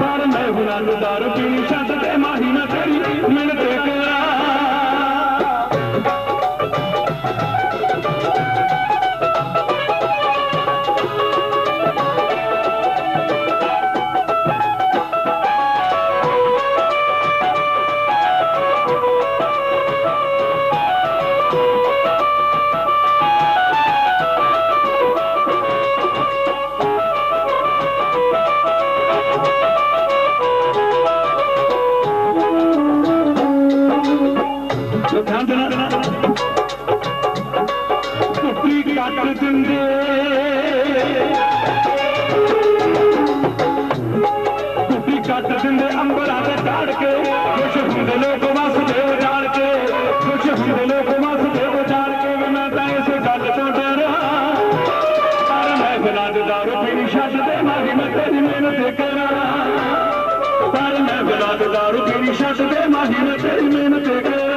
ਪਰ ਮੈਂ ਬਿਨਾਂ ਨੂੰ ਦਾਰੂ ਪੀਣੀ ਛੱਡ ਦੇ ਮਾਹੀ ਟੁੱਟੀ ਕੱਟ ਦਿੰਦੇ। ਟੁੱਟੀ ਕੱਟ ਦਿੰਦੇ ਅੰਬਰਾਂ ਤੇ ਝਾੜ ਕੇ ਖੁਸ਼ ਹੁੰਦੇ ਲੋਕ ਵਸਦੇ ਉਜਾੜ ਕੇ ਖੁਸ਼ ਹੁੰਦੇ ਲੋਕ ਵਸਦੇ ਉਜਾੜ ਕੇ ਵੀ ਮੈਂ ਤਾਂ ਇਸ ਗੱਲ ਤੋਂ ਡਰਾਂ। ਪਰ ਮੈਂ ਬਿਨਾਂ ਦੇ ਦਾਰੂ ਪੀਣੀ ਛੱਡਦੇ ਮਾਰੀ ਮੈਂ ਤੇਰੀ ਮਿਹਨਤ ਕਰਾਂ। ਪਰ ਮੈਂ ਬਿਨਾਂ ਦੇ ਦਾਰੂ ਪੀਣੀ ਛੱਡ ਦੇ ਮੈਂ ਤੇਰੀ ਮਿਹਨਤ ਕਰਾਂ।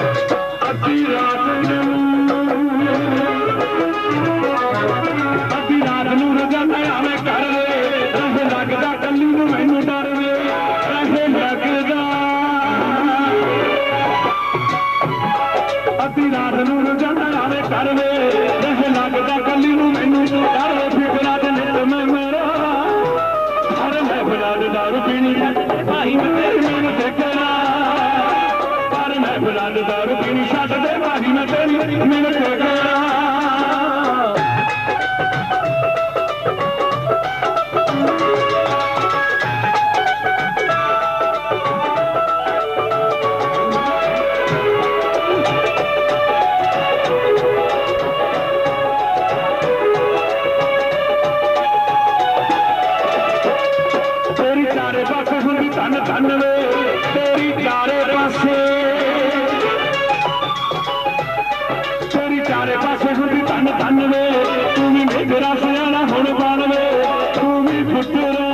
ਅੱਧੀ ਰਾਤ ਨੂੰ ਅੱਧੀ ਰਾਤ ਨੂੰ ਰਜਾਨਾ ਆਵੇਂ ਕਰ ਵੇ ਰਹੇ ਲੱਗਦਾ ਕੱਲੀ ਨੂੰ ਮੈਨੂੰ ਡਰ ਵੇ ਰਹੇ ਲੱਗਦਾ ਅੱਧੀ ਰਾਤ ਨੂੰ ਰਜਾਨਾ ਆਵੇ ਕਰ ਵੇ ਰਹੇ ਲੱਗਦਾ ਕੱਲੀ ਨੂੰ ਮੈਨੂੰ ਡਰ ਵੇ ਫਿਕਰਾਂ ਦੇ ਨਿੱਤ ਮੈਂ ਮੇਰਾ ਹਰ ਮੈਂ ਬਣਾ ਦੇ ਦਾਰੂ ਪੀਣੀ ਭਾਈ ਭਾਈ ਮੈਂ ਤੇਰੀ ਮਿਹਨਤ ਪਾਸੇ ਹੁੰਦੀ ਧਨ ਧਨ ਵੇ ਤੇਰੀ ਚਾਰੇ ਪਾਸੇ ਧਨ ਧਨ ਵੇ ਤੂੰ ਵੀ ਮੇਰਾ ਸਿਆਣਾ